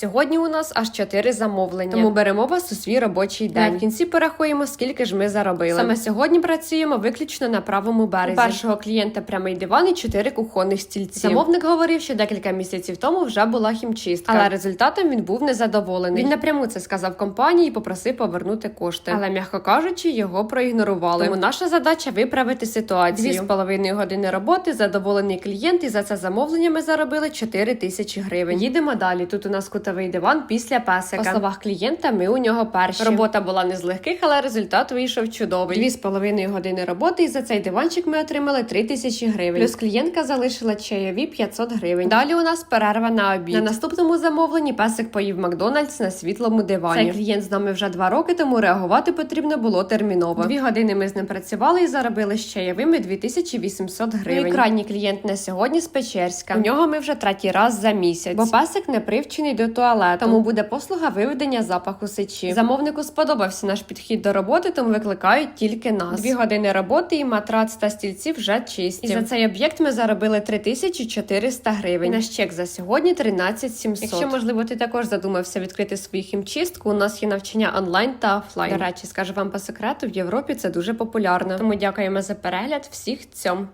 Сьогодні у нас аж чотири замовлення. Тому беремо вас у свій робочий день. В кінці порахуємо, скільки ж ми заробили. Саме сьогодні працюємо виключно на правому березі. У першого клієнта прямий диван і чотири кухонних стільці. Замовник говорив, що декілька місяців тому вже була хімчистка, але результатом він був незадоволений. Він напряму це сказав компанії і попросив повернути кошти. Але м'яко кажучи, його проігнорували. Тому наша задача виправити ситуацію. Дві з половиною години роботи, задоволений клієнт, і за це замовлення ми заробили 4 тисячі гривень. Їдемо далі. Тут у нас кутовий диван після песика. По словах клієнта, ми у нього перші. Робота була не з легких, але результат вийшов чудовий. Дві з половиною години роботи, і за цей диванчик ми отримали 3 тисячі гривень. Плюс клієнтка залишила чайові 500 гривень. Далі у нас перерва на обід. На наступному замовленні песик поїв Макдональдс на світлому дивані. Цей клієнт з нами вже два роки, тому реагувати потрібно було терміново. Дві години ми з ним працювали і заробили з чайовими 2800 гривень. Ну і крайній клієнт на сьогодні з Печерська. У нього ми вже третій раз за місяць, бо песик не привчений до туалету. Тому буде послуга виведення запаху сечі. Замовнику сподобався наш підхід до роботи, тому викликають тільки нас. Дві години роботи і матрац та стільці вже чисті. І за цей об'єкт ми заробили 3400 гривень. Наш чек за сьогодні 13700. Якщо можливо ти також задумався відкрити свою хімчистку, у нас є навчання онлайн та офлайн. До речі, скажу вам по секрету, в Європі це дуже популярно. Тому дякуємо за перегляд. Всіх цьом.